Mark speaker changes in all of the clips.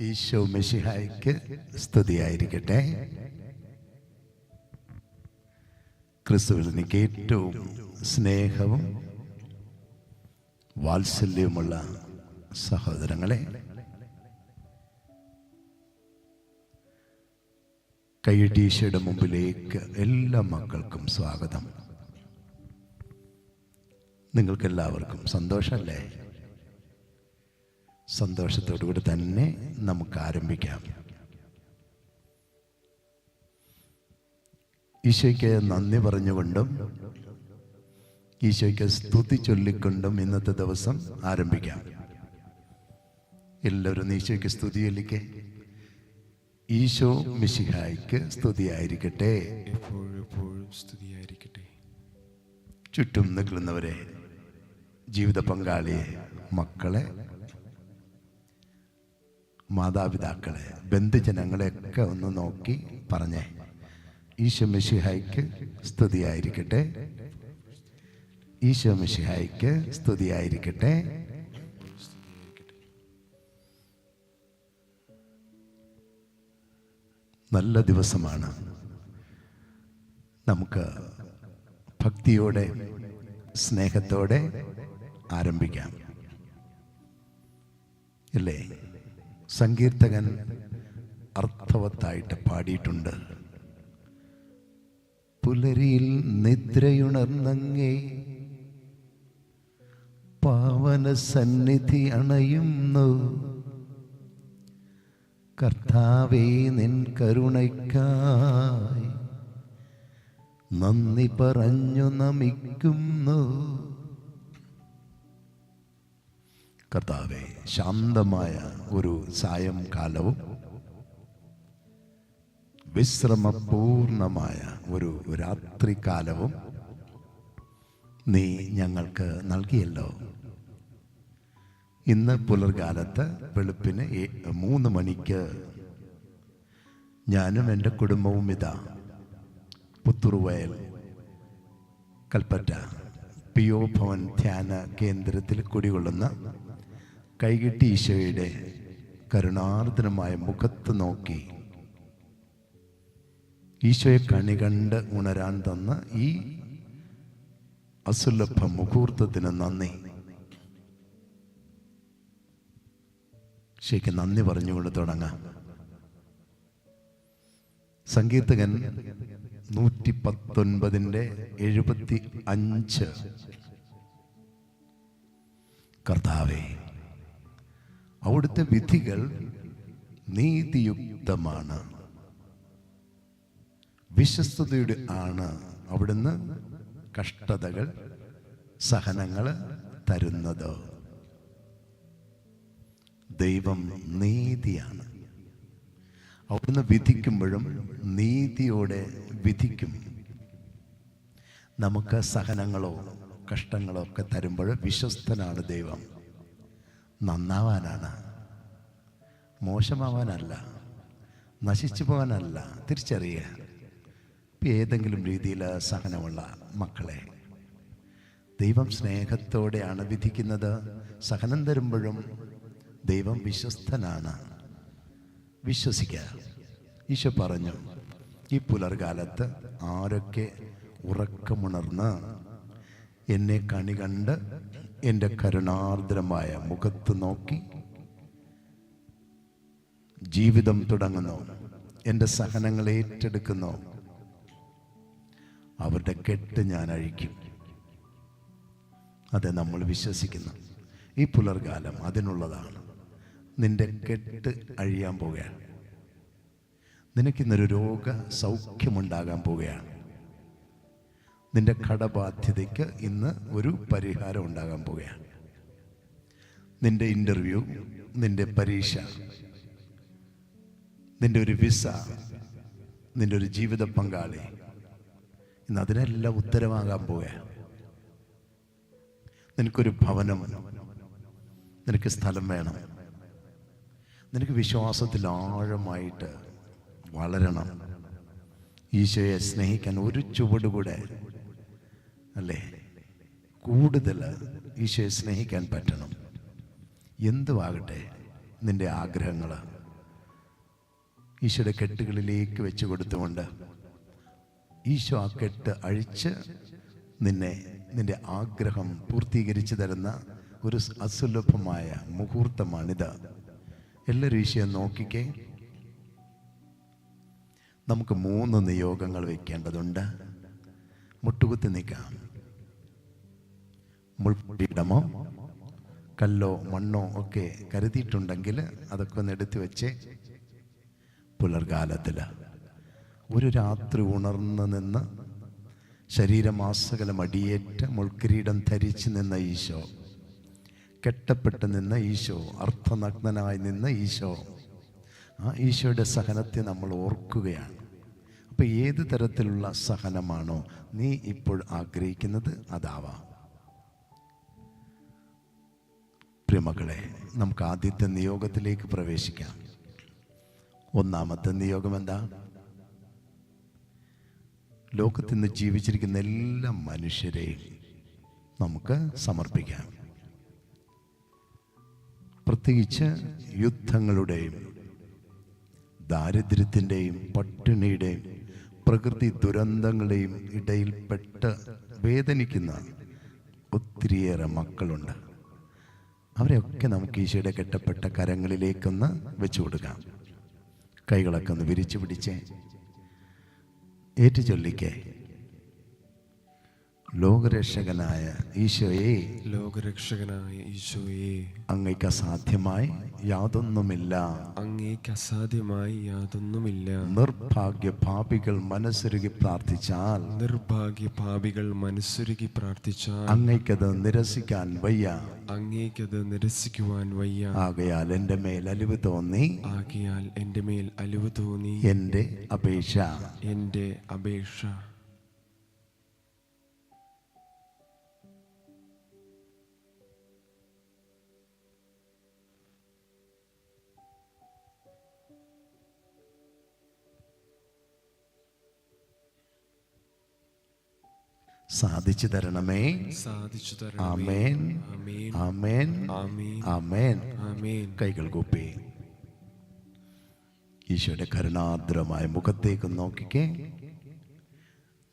Speaker 1: ഈശോ മെഷിഹായ്ക്ക് സ്തുതിയായിരിക്കട്ടെ. ക്രിസ്തുവിൽ എനിക്ക് ഏറ്റവും സ്നേഹവും വാത്സല്യവുമുള്ള സഹോദരങ്ങളെ കൈയിട്ട് ഈശോയുടെ മുമ്പിലേക്ക് എല്ലാ മക്കൾക്കും സ്വാഗതം. നിങ്ങൾക്കെല്ലാവർക്കും സന്തോഷമല്ലേ? സന്തോഷത്തോടുകൂടി തന്നെ നമുക്ക് ആരംഭിക്കാം ഈശോയ്ക്ക് നന്ദി പറഞ്ഞുകൊണ്ടും ഈശോയ്ക്ക് സ്തുതി ചൊല്ലിക്കൊണ്ടും ഇന്നത്തെ ദിവസം ആരംഭിക്കാം. എല്ലാവരും ഈശോയ്ക്ക് സ്തുതി ചൊല്ലിക്കേ. ഈശോ മിശിഹായ്ക്ക് സ്തുതിയായിരിക്കട്ടെ.
Speaker 2: സ്തുതിയായിരിക്കട്ടെ.
Speaker 1: ചുറ്റും നിൽക്കുന്നവരെ ജീവിത പങ്കാളിയെ മക്കളെ മാതാപിതാക്കളെ ബന്ധുജനങ്ങളെയൊക്കെ ഒന്ന് നോക്കി പറഞ്ഞേ. ഈശോ മിശിഹായ്ക്ക് സ്തുതിയായിരിക്കട്ടെ. ഈശോ മിശിഹായ്ക്ക് സ്തുതിയായിരിക്കട്ടെ. നല്ല ദിവസമാണ്. നമുക്ക് ഭക്തിയോടെ സ്നേഹത്തോടെ ആരംഭിക്കാം. ഇല്ലേ? സങ്കീർത്തകൻ അർത്ഥവത്തായിട്ട് പാടിയിട്ടുണ്ട്. പുലരിയിൽ നിദ്രയുണർന്നങ്ങേ പാവന സന്നിധി അണയുന്നു. കർത്താവേ നിൻ കരുണയ്ക്കായി നന്ദി പറഞ്ഞു നമിക്കുന്നു. കർത്താവെ ശാന്തമായ ഒരു സായംകാലവും വിശ്രമപൂർണമായ ഒരു രാത്രികാലവും നീ ഞങ്ങൾക്ക് നൽകിയല്ലോ. ഇന്ന് പുലർകാലത്ത് വെളുപ്പിന് മൂന്ന് മണിക്ക് ഞാനും എന്റെ കുടുംബവും ഇതാ പുത്തുറുവയൽ കൽപ്പറ്റ പി ഒ ഭവൻ ധ്യാന കേന്ദ്രത്തിൽ കുടികൊള്ളുന്ന കൈകിട്ടി ഈശോയുടെ കരുണാർദ്രമായ മുഖത്ത് നോക്കി. ഈശോയെ കണി കണ്ട് ഉണരാൻ തന്ന ഈ അസുലഭ മുഹൂർത്തത്തിന് നന്ദി. ശരിക്കും നന്ദി പറഞ്ഞുകൊണ്ട് തുടങ്ങാം. സങ്കീർത്തകൻ നൂറ്റി പത്തൊൻപതിന്റെ എഴുപത്തി അഞ്ച് കർത്താവേ അവിടുത്തെ വിധികൾ നീതിയുക്തമാണ്. വിശ്വസ്തയുടെ ആണ് അവിടുന്ന് കഷ്ടതകൾ സഹനങ്ങൾ തരുന്നത്. ദൈവം നീതിയാണ്. അവിടുന്ന് വിധിക്കുമ്പോഴും നീതിയോടെ വിധിക്കും. നമുക്ക് സഹനങ്ങളോ കഷ്ടങ്ങളോ ഒക്കെ തരുമ്പോൾ വിശ്വസ്തനാണ് ദൈവം. നന്നാവാനാണ്. മോശമാവാനല്ല. നശിച്ചു പോകാനല്ല തിരിച്ചറിയുക. ഇപ്പം ഏതെങ്കിലും രീതിയിൽ സഹനമുള്ള മക്കളെ ദൈവം സ്നേഹത്തോടെയാണ് വിധിക്കുന്നത്. സഹനം തരുമ്പോഴും ദൈവം വിശ്വസ്തനാണ്. വിശ്വസിക്കുക. ഈശോ പറഞ്ഞു ഈ പുലർകാലത്ത് ആരൊക്കെ ഉറക്കമുണർന്ന് എന്നെ കണി കണ്ട് എന്റെ കരുണാർദ്രമായ മുഖത്ത് നോക്കി. ജീവിതം തുടങ്ങുന്നു. എന്റെ സഹനങ്ങൾ ഏറ്റെടുക്കുന്നു. അവരുടെ കെട്ട് ഞാൻ അഴിക്കും. അതെ നമ്മൾ വിശ്വസിക്കുന്നു. ഈ പുലർകാലം അതിനുള്ളതാണ്. നിന്റെ കെട്ട് അഴിയാൻ പോവുകയാണ്. നിനക്കിന്നൊരു രോഗ സൗഖ്യമുണ്ടാകാൻ പോവുകയാണ്. നിന്റെ കടബാധ്യതയ്ക്ക് ഇന്ന് ഒരു പരിഹാരം ഉണ്ടാകാൻ പോവുകയാണ്. നിന്റെ ഇന്റർവ്യൂ നിന്റെ പരീക്ഷ നിന്റെ ഒരു വിസ നിന്റെ ഒരു ജീവിത പങ്കാളി. ഇന്ന് അതിനെല്ലാം ഉത്തരവാകാൻ പോവുകയാണ്. നിനക്കൊരു ഭവനം നിനക്ക് സ്ഥലം വേണം. നിനക്ക് വിശ്വാസത്തിൽ ആഴമായിട്ട് വളരണം. ഈശോയെ സ്നേഹിക്കാൻ ഒരു ചുവട് കൂടെ അല്ലേ? കൂടുതൽ ഈശോയെ സ്നേഹിക്കാൻ പറ്റണം. എന്തുവാകട്ടെ നിന്റെ ആഗ്രഹങ്ങൾ ഈശോയുടെ കെട്ടുകളിലേക്ക് വെച്ച് കൊടുത്തുകൊണ്ട് ഈശോ ആ കെട്ട് അഴിച്ച് നിന്നെ നിന്റെ ആഗ്രഹം പൂർത്തീകരിച്ചു തരുന്ന ഒരു അസുലഭമായ മുഹൂർത്തമാണിത്. എല്ലാവരും ഈശോയെ നോക്കിക്കേ. നമുക്ക് മൂന്ന് നിയോഗങ്ങൾ വയ്ക്കേണ്ടതുണ്ട് മുട്ടുകുത്തി നിൽക്കാം. മുൾപീഠമോ കല്ലോ മണ്ണോ ഒക്കെ കരുതിയിട്ടുണ്ടെങ്കിൽ അതൊക്കെ ഒന്ന് എടുത്തു വെച്ച്. പുലർകാലത്തിൽ ഒരു രാത്രി ഉണർന്നു നിന്ന് ശരീരമാസകലം അടിയേറ്റ് മുൾക്കിരീടം ധരിച്ച് നിന്ന ഈശോ കെട്ടപ്പെട്ട് നിന്ന ഈശോ അർത്ഥനഗ്നനായി നിന്ന ഈശോ ആ ഈശോയുടെ സഹനത്തെ നമ്മൾ ഓർക്കുകയാണ്. അപ്പോൾ ഏത് തരത്തിലുള്ള സഹനമാണോ നീ ഇപ്പോൾ ആഗ്രഹിക്കുന്നത് അതാവാം. പ്രിയമക്കളെ നമുക്ക് ആദ്യത്തെ നിയോഗത്തിലേക്ക് പ്രവേശിക്കാം. ഒന്നാമത്തെ നിയോഗം എന്താ? ലോകത്തിൽ നിന്ന് ജീവിച്ചിരിക്കുന്ന എല്ലാ മനുഷ്യരെയും നമുക്ക് സമർപ്പിക്കാം. പ്രത്യേകിച്ച് യുദ്ധങ്ങളുടെയും ദാരിദ്ര്യത്തിന്റെയും പട്ടിണിയുടെയും പ്രകൃതി ദുരന്തങ്ങളുടെയും ഇടയിൽപ്പെട്ട് വേദനിക്കുന്ന ഒത്തിരിയേറെ മക്കളുണ്ട്. അവരെയൊക്കെ നമുക്ക് ഈശോയുടെ കെട്ടപ്പെട്ട കരങ്ങളിലേക്കൊന്ന് വെച്ചു കൊടുക്കാം. കൈകളൊക്കെ ഒന്ന് വിരിച്ചു പിടിച്ച് ഏറ്റു ചൊല്ലിക്കേ ലോകരക്ഷകനായ ഈശോയെ
Speaker 2: ലോകരക്ഷകനായ ഈശോയെ
Speaker 1: അങ്ങേക്ക് അസാധ്യമായി യാതൊന്നുമില്ല.
Speaker 2: അങ്ങേക്ക് അസാധ്യമായി യാതൊന്നുമില്ല.
Speaker 1: നിർഭാഗ്യ പാപികൾ മനസ്സൊരുകി പ്രാർത്ഥിച്ചാൽ
Speaker 2: നിർഭാഗ്യ പാപികൾ മനസ്സുരുകി പ്രാർത്ഥിച്ചാൽ
Speaker 1: അങ്ങേക്കത് നിരസിക്കാൻ വയ്യ.
Speaker 2: അങ്ങേക്കത് നിരസിക്കുവാൻ വയ്യ.
Speaker 1: ആകയാൽ എന്റെ മേൽ അലിവ് തോന്നി.
Speaker 2: ആകയാൽ എന്റെ മേൽ അലിവ് തോന്നി.
Speaker 1: എന്റെ അപേക്ഷ.
Speaker 2: എന്റെ അപേക്ഷ.
Speaker 1: സാധിച്ചു തരണമേ.
Speaker 2: സാധിച്ചു
Speaker 1: ആമേൻ.
Speaker 2: ആമേൻ.
Speaker 1: ആമേൻ. കൈകൾ കൂപ്പി. ഈശോയുടെ കരുണാദ്രമായ മുഖത്തേക്ക് നോക്കിക്കേ.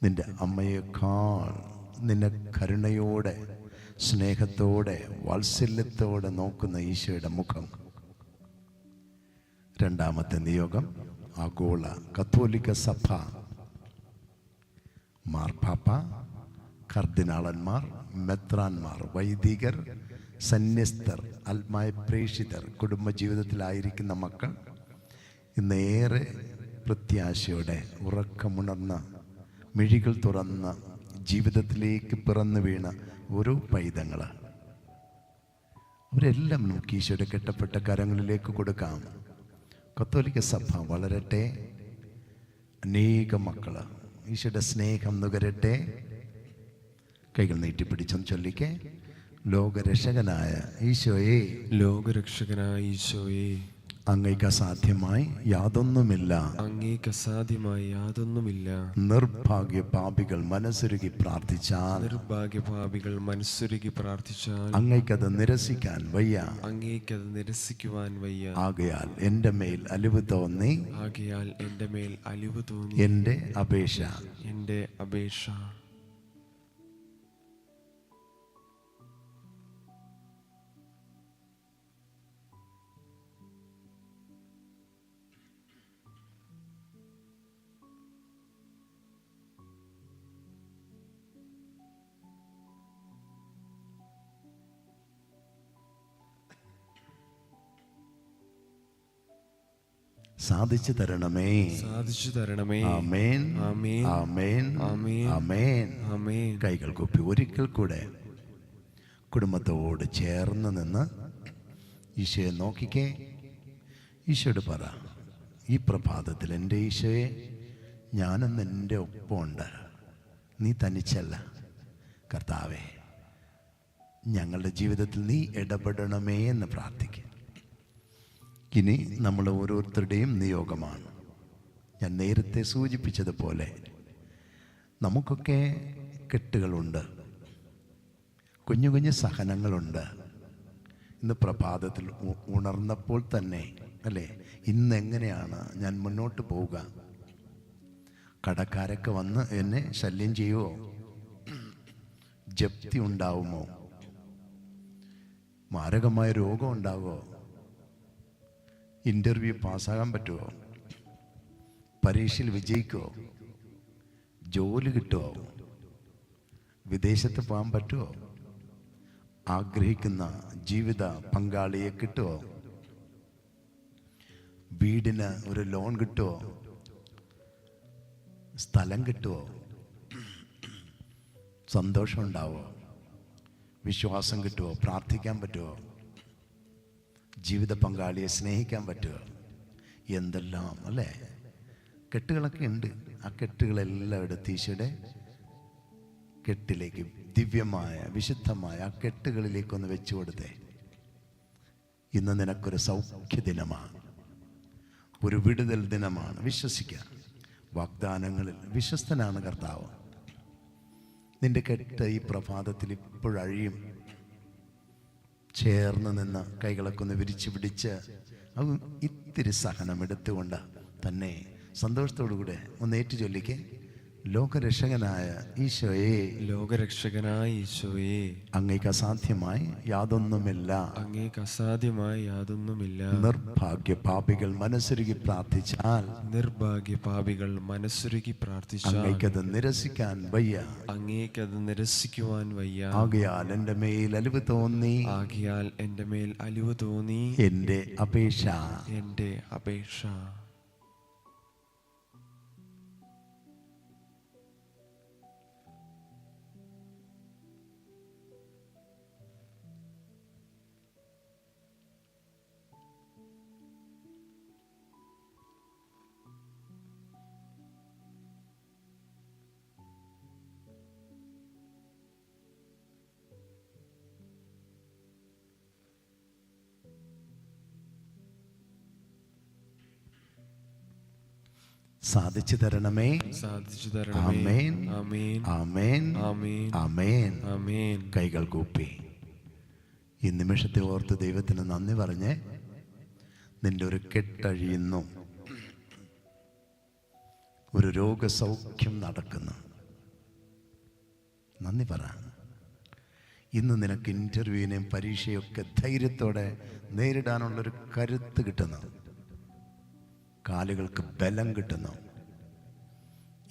Speaker 1: നിന്റെ അമ്മയേക്കാൾ നിന്നെ കരുണയോടെ സ്നേഹത്തോടെ വാത്സല്യത്തോടെ നോക്കുന്ന ഈശോയുടെ മുഖം. രണ്ടാമത്തെ നിയോഗം ആഗോള കത്തോലിക്ക സഭ. മാർപ്പാപ്പ കർദിനാളന്മാർ മെത്രാന്മാർ വൈദികർ സന്യസ്തർ ആത്മായ പ്രേക്ഷിതർ കുടുംബജീവിതത്തിലായിരിക്കുന്ന മക്കൾ ഇന്നേറെ പ്രത്യാശയോടെ ഉറക്കമുണർന്ന മിഴികൾ തുറന്ന ജീവിതത്തിലേക്ക് പിറന്നു വീണ ഓരോ പൈതങ്ങൾ അവരെല്ലാം നമുക്ക് ഈശോയുടെ കെട്ടപ്പെട്ട കരങ്ങളിലേക്ക് കൊടുക്കാം. കത്തോലിക്ക സഭ വളരട്ടെ അനേക മക്കൾ ഈശോയുടെ സ്നേഹം നുകരട്ടെ കൈകൾ നീട്ടിപ്പിടിച്ചൊന്ന് ചൊല്ലിക്കേ. ലോകരക്ഷകനായ ഈശോയെ.
Speaker 2: ലോകരക്ഷകനായ ഈശോയെ.
Speaker 1: അങ്ങേക്ക് അസാധ്യമായി യാതൊന്നുമില്ല.
Speaker 2: അങ്ങേക്ക് അസാധ്യമായി യാതൊന്നുമില്ല.
Speaker 1: നിർഭാഗ്യ പാപികൾ മനസ്സുരുകി പ്രാർത്ഥിച്ചാൽ.
Speaker 2: നിർഭാഗ്യ പാപികൾ മനസ്സുരുകി പ്രാർത്ഥിച്ചാൽ.
Speaker 1: അങ്ങേക്കത് നിരസിക്കാൻ വയ്യ.
Speaker 2: അങ്ങേക്കത് നിരസിക്കുവാൻ വയ്യ.
Speaker 1: ആകയാൽ എന്റെ മേൽ അലിവ് തോന്നി.
Speaker 2: ആകയാൽ എന്റെ മേൽ അലിവ് തോന്നി.
Speaker 1: എന്റെ അപേക്ഷ.
Speaker 2: എന്റെ അപേക്ഷ.
Speaker 1: സാധിച്ചു തരണമേ.
Speaker 2: സാധിച്ചു തരണമേ.
Speaker 1: ആമേൻ.
Speaker 2: ആമേൻ.
Speaker 1: ആമേൻ.
Speaker 2: ആമേൻ.
Speaker 1: ആമേൻ.
Speaker 2: ആമേൻ.
Speaker 1: കൈകൾ കൊപ്പി ഒരിക്കൽ കൂടെ കുടുംബത്തോട് ചേർന്ന് നിന്ന് ഈശോയെ നോക്കിക്കേ. ഈശോയോട് പറ ഈ പ്രഭാതത്തിൽ എന്റെ ഈശോയെ ഞാനെന്ന് എന്റെ ഒപ്പമുണ്ട്. നീ തനിച്ചല്ല. കർത്താവേ ഞങ്ങളുടെ ജീവിതത്തിൽ നീ ഇടപെടണമേ എന്ന് പ്രാർത്ഥിക്കുക ഇനി നമ്മൾ ഓരോരുത്തരുടെയും നിയോഗമാണ്. ഞാൻ നേരത്തെ സൂചിപ്പിച്ചതുപോലെ നമുക്കൊക്കെ കെട്ടുകളുണ്ട്. കുഞ്ഞു കുഞ്ഞു സഹനങ്ങളുണ്ട്. ഇന്ന് പ്രഭാതത്തിൽ ഉണർന്നപ്പോൾ തന്നെ അല്ലേ? ഇന്നെങ്ങനെയാണ് ഞാൻ മുന്നോട്ട് പോവുക? കടക്കാരൊക്കെ വന്ന് എന്നെ ശല്യം ചെയ്യുമോ ജപ്തി ഉണ്ടാവുമോ? മാരകമായ രോഗം ഉണ്ടാകുമോ ഇന്റർവ്യൂ പാസ്സാകാൻ പറ്റുമോ പരീക്ഷയിൽ വിജയിക്കുമോ ജോലി കിട്ടുമോ വിദേശത്ത് പോകാൻ പറ്റുമോ ആഗ്രഹിക്കുന്ന ജീവിത പങ്കാളിയെ കിട്ടുമോ വീടിന് ഒരു ലോൺ കിട്ടുമോ സ്ഥലം കിട്ടുമോ സന്തോഷം ഉണ്ടാവോ വിശ്വാസം കിട്ടുമോ പ്രാർത്ഥിക്കാൻ പറ്റുമോ ജീവിത പങ്കാളിയെ സ്നേഹിക്കാൻ പറ്റുക. എന്തെല്ലാം അല്ലേ? കെട്ടുകളൊക്കെ ഉണ്ട്. ആ കെട്ടുകളെല്ലാം എടുത്ത് ഈശോയുടെ കെട്ടിലേക്ക് ദിവ്യമായ വിശുദ്ധമായ ആ കെട്ടുകളിലേക്കൊന്ന് വെച്ചു കൊടുത്തേ. ഇന്ന് നിനക്കൊരു സൗഖ്യ ദിനമാണ്. ഒരു വിടുതൽ ദിനമാണ്. വിശ്വസിക്കുക വാഗ്ദാനങ്ങളിൽ വിശ്വസ്തനാണ് കർത്താവ്. നിന്റെ കെട്ട് ഈ പ്രഭാതത്തിൽ ഇപ്പോഴഴിയും. ചേർന്ന് നിന്ന് കൈകളൊക്കെ ഒന്ന് വിരിച്ചു പിടിച്ച് അവൻ ഇത്തിരി സഹനം എടുത്തുകൊണ്ട് തന്നെ സന്തോഷത്തോടു കൂടെ ഒന്ന് ഏറ്റു ചൊല്ലിക്ക് ലോകരക്ഷകനായ ഈശോയെ
Speaker 2: ലോകരക്ഷകനായ ഈശോയെ
Speaker 1: അങ്ങേക്ക് അസാധ്യമായി യാതൊന്നുമില്ല.
Speaker 2: അങ്ങേക്ക് അസാധ്യമായി യാതൊന്നുമില്ല.
Speaker 1: നിർഭാഗ്യ പാപികൾ മനസ്സുരുകി പ്രാർത്ഥിച്ചാൽ
Speaker 2: നിർഭാഗ്യ പാപികൾ മനസ്സുരുകി പ്രാർത്ഥിച്ചാൽ
Speaker 1: അങ്ങേക്കത് നിരസിക്കാൻ വയ്യ.
Speaker 2: അങ്ങേക്കത് നിരസിക്കുവാൻ വയ്യ.
Speaker 1: ആകയാൽ എന്റെ മേൽ അലിവ് തോന്നി.
Speaker 2: ആകിയാൽ എന്റെ മേൽ അലിവ് തോന്നി.
Speaker 1: എന്റെ അപേക്ഷ.
Speaker 2: എന്റെ അപേക്ഷ.
Speaker 1: സാധിച്ചു തരണമേ.
Speaker 2: സാധിച്ചു തരണമേ.
Speaker 1: കൈകൾ കൂപ്പി. ഈ നിമിഷത്തെ ഓർത്ത് ദൈവത്തിന് നന്ദി പറഞ്ഞ് നിന്റെ ഒരു കെട്ടഴിയുന്നു. ഒരു രോഗസൗഖ്യം നടക്കുന്നു. നന്ദി പറ. ഇന്ന് നിനക്ക് ഇന്റർവ്യൂവിനെയും പരീക്ഷയൊക്കെ ധൈര്യത്തോടെ നേരിടാനുള്ളൊരു കരുത്ത് കിട്ടുന്നു. കാലുകൾക്ക് ബലം കിട്ടുന്നു.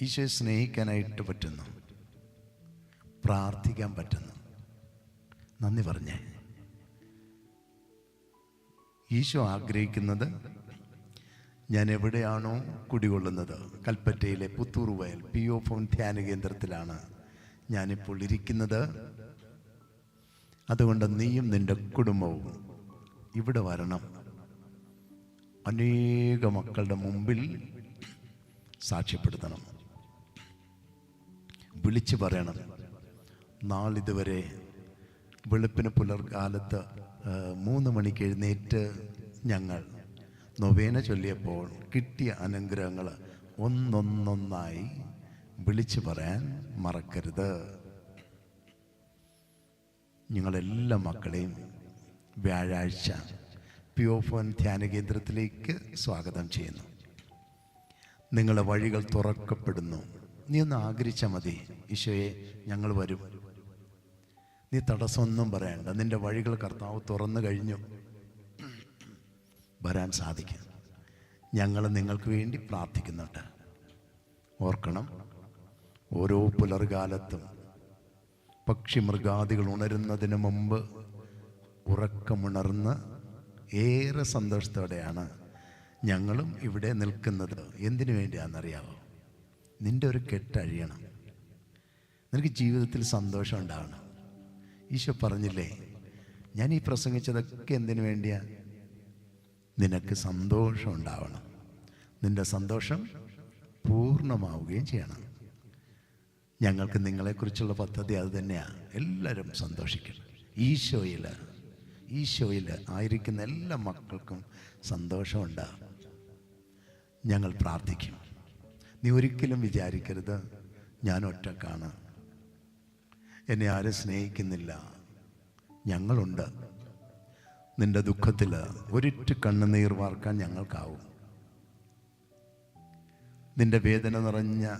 Speaker 1: ഈശോയെ സ്നേഹിക്കാനായിട്ട് പറ്റുന്നു. പ്രാർത്ഥിക്കാൻ പറ്റുന്നു. നന്ദി പറഞ്ഞേ. ഈശോ ആഗ്രഹിക്കുന്നത് ഞാൻ എവിടെയാണോ കുടികൊള്ളുന്നത്? കൽപ്പറ്റയിലെ പുത്തൂർ വയൽ പി ഒ ഫോൺ ധ്യാന കേന്ദ്രത്തിലാണ് ഞാനിപ്പോൾ ഇരിക്കുന്നത്. അതുകൊണ്ട് നീയും നിന്റെ കുടുംബവും ഇവിടെ വരണം. അനേക മക്കളുടെ മുമ്പിൽ സാക്ഷ്യപ്പെടുത്തണം. വിളിച്ചു പറയണം. നാളിതുവരെ വെളുപ്പിന് പുലർകാലത്ത് ആ, മൂന്ന് മണിക്ക് എഴുന്നേറ്റ് ഞങ്ങൾ നൊവേന ചൊല്ലിയപ്പോൾ കിട്ടിയ അനുഗ്രഹങ്ങൾ ഒന്നൊന്നൊന്നായി വിളിച്ചു പറയാൻ മറക്കരുത്. നിങ്ങളെല്ലാ മക്കളെയും വ്യാഴാഴ്ച പിയോഫോൻ ധ്യാന കേന്ദ്രത്തിലേക്ക് സ്വാഗതം ചെയ്യുന്നു. നിങ്ങളുടെ വഴികൾ തുറക്കപ്പെടുന്നു. നീ ഒന്ന് ആഗ്രഹിച്ചാൽ മതി. ഈശോയെ ഞങ്ങൾ വരും. നീ തടസ്സമൊന്നും പറയണ്ട. നിന്റെ വഴികൾ കർത്താവ് തുറന്നു കഴിഞ്ഞു. വരാൻ സാധിക്കും. ഞങ്ങൾ നിങ്ങൾക്ക് വേണ്ടി പ്രാർത്ഥിക്കുന്നുണ്ട്. ഓർക്കണം ഓരോ പുലർകാലത്തും പക്ഷി മൃഗാദികൾ ഉണരുന്നതിന് മുമ്പ് ഉറക്കമുണർന്ന് ഏറെ സന്തോഷത്തോടെയാണ് ഞങ്ങളും ഇവിടെ നിൽക്കുന്നത്. എന്തിനു വേണ്ടിയാണെന്നറിയാവോ? നിന്റെ ഒരു കെട്ടഴിയണം. നിനക്ക് ജീവിതത്തിൽ സന്തോഷം ഉണ്ടാവണം. ഈശോ പറഞ്ഞില്ലേ ഞാൻ ഈ പ്രസംഗിച്ചതൊക്കെ എന്തിനു വേണ്ടിയാ? നിനക്ക് സന്തോഷം ഉണ്ടാവണം. നിന്റെ സന്തോഷം പൂർണമാവുകയും ചെയ്യണം. ഞങ്ങൾക്ക് നിങ്ങളെക്കുറിച്ചുള്ള പദ്ധതി അത് തന്നെയാണ് എല്ലാവരും സന്തോഷിക്കണം ഈശോയിൽ ഈശോയിൽ ആയിരിക്കുന്ന എല്ലാ മക്കൾക്കും സന്തോഷമുണ്ടാകും. ഞങ്ങൾ പ്രാർത്ഥിക്കും. നീ ഒരിക്കലും വിചാരിക്കരുത്. ഞാൻ ഒറ്റക്കാണ്. എന്നെ ആരും സ്നേഹിക്കുന്നില്ല. ഞങ്ങളുണ്ട്. നിന്റെ ദുഃഖത്തിൽ ഒരിറ്റ് കണ്ണുനീർ വാർക്കാൻ ഞങ്ങൾക്കാവും. നിന്റെ വേദന നിറഞ്ഞ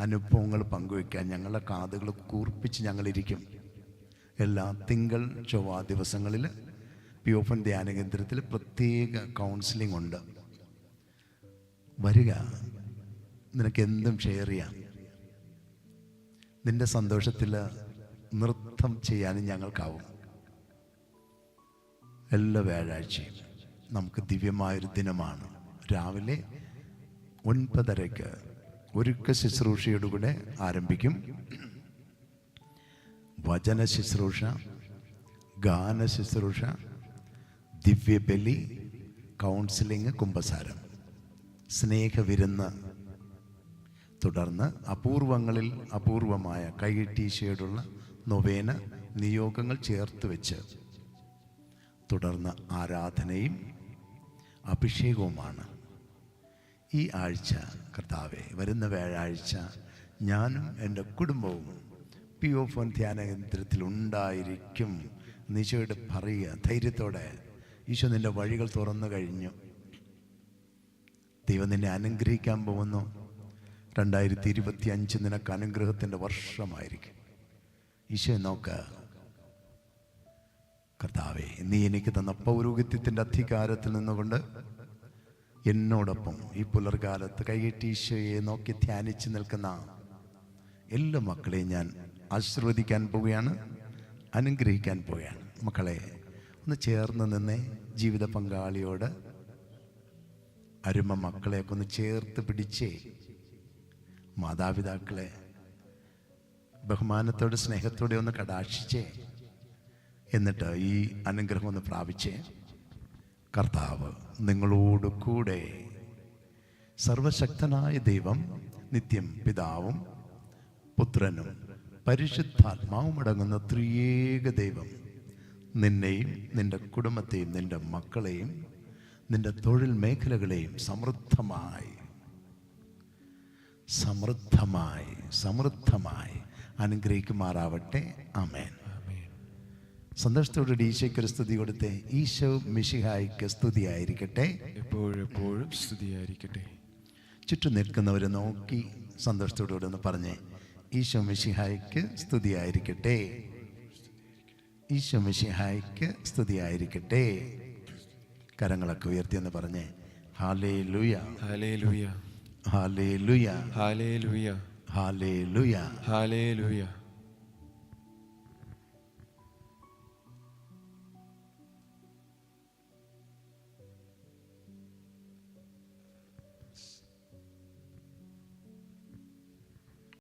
Speaker 1: അനുഭവങ്ങൾ പങ്കുവയ്ക്കാൻ ഞങ്ങളുടെ കാതുകൾ കൂർപ്പിച്ച് ഞങ്ങളിരിക്കും. എല്ലാ തിങ്കൾ ചൊവ്വ ദിവസങ്ങളിൽ പി ഓപ്പൺ ധ്യാന കേന്ദ്രത്തിൽ പ്രത്യേക കൗൺസിലിംഗ് ഉണ്ട്. വരിക. നിനക്ക് എന്തും ഷെയർ ചെയ്യാം. നിന്റെ സന്തോഷത്തിൽ നൃത്തം ചെയ്യാനും ഞങ്ങൾക്കാവും. എല്ലാ വ്യാഴാഴ്ചയും നമുക്ക് ദിവ്യമായൊരു ദിനമാണ്. രാവിലെ ഒൻപതരയ്ക്ക് ഒരുക്ക ശുശ്രൂഷയോടുകൂടെ ആരംഭിക്കും. വചന ശുശ്രൂഷ ഗാന ശുശ്രൂഷ ദിവ്യബലി കൗൺസിലിംഗ് കുംഭസാരം. സ്നേഹവിരുന്ന്. തുടർന്ന് അപൂർവങ്ങളിൽ അപൂർവമായ കൈയിട്ടീശയോടുള്ള നൊവേന നിയോഗങ്ങൾ ചേർത്ത് വെച്ച്. തുടർന്ന് ആരാധനയും അഭിഷേകവുമാണ്. ഈ ആഴ്ച കർത്താവെ വരുന്ന വ്യാഴാഴ്ച ഞാനും എന്റെ കുടുംബവും പി ഒ ഫോൺ ധ്യാന കേന്ദ്രത്തിൽ ഉണ്ടായിരിക്കും. ഈശോയോട് പറയുക ധൈര്യത്തോടെ. ഈശോ നിന്റെ വഴികൾ തുറന്നു കഴിഞ്ഞു. ദൈവം നിന്നെ അനുഗ്രഹിക്കാൻ പോകുന്നു. രണ്ടായിരത്തി ഇരുപത്തി അഞ്ച് നിനക്ക് അനുഗ്രഹത്തിന്റെ വർഷമായിരിക്കും. ഈശോ നോക്ക. കർത്താവെ നീ എനിക്ക് തന്ന പൗരോഹിത്യത്തിന്റെ അധികാരത്തിൽ നിന്നുകൊണ്ട് എന്നോടൊപ്പം ഈ പുലർകാലത്ത് കൈകെട്ടി ഈശോയെ നോക്കി ധ്യാനിച്ച് നിൽക്കുന്ന എല്ലാ മക്കളെയും ഞാൻ ആശീർവദിക്കാൻ പോവുകയാണ് അനുഗ്രഹിക്കാൻ പോവുകയാണ്. മക്കളെ ഒന്ന് ചേർന്ന് നിന്നേ ജീവിത പങ്കാളിയോട് അരുമ മക്കളെയൊക്കെ ഒന്ന് ചേർത്ത് പിടിച്ചേ. മാതാപിതാക്കളെ ബഹുമാനത്തോടെ സ്നേഹത്തോടെ ഒന്ന് കടാക്ഷിച്ചേ. എന്നിട്ട് ഈ അനുഗ്രഹം ഒന്ന് പ്രാപിച്ചേ. കർത്താവ് നിങ്ങളോട് കൂടെ സർവശക്തനായ ദൈവം നിത്യം പിതാവും പുത്രനും പരിശുദ്ധാത്മാവും അടങ്ങുന്ന ത്രിയേക ദൈവം. നിന്നെയും നിന്റെ കുടുംബത്തെയും നിന്റെ മക്കളെയും നിന്റെ തൊഴിൽ മേഖലകളെയും സമൃദ്ധമായി സമൃദ്ധമായി സമൃദ്ധമായി അനുഗ്രഹിക്കുമാറാവട്ടെ.
Speaker 2: അമേൻ
Speaker 1: സന്തോഷത്തോടെ ഈശോ ഒരു സ്തുതി കൊടുത്തേ ഈശോ മിഷിഹായിക്ക് സ്തുതിയായിരിക്കട്ടെ.
Speaker 2: എപ്പോഴെപ്പോഴും സ്തുതിയായിരിക്കട്ടെ.
Speaker 1: ചുറ്റും നിൽക്കുന്നവരെ നോക്കി സന്തോഷത്തോടുകൂടെ ഒന്ന് പറഞ്ഞേ ഈശോ മിഷിഹായിക്ക് സ്തുതിയായിരിക്കട്ടെ. ഈശോ മിഷിഹായിക്ക് സ്തുതിയായിരിക്കട്ടെ. കരങ്ങളൊക്കെ ഉയർത്തിയെന്ന് പറഞ്ഞേ. ഹാലേ ലുയ
Speaker 2: ഹാലേ ലുയ
Speaker 1: ഹാലേ ലുയ
Speaker 2: ഹാലേ ലുയ
Speaker 1: ഹാലേ ലുയ
Speaker 2: ഹാലേ ലുയ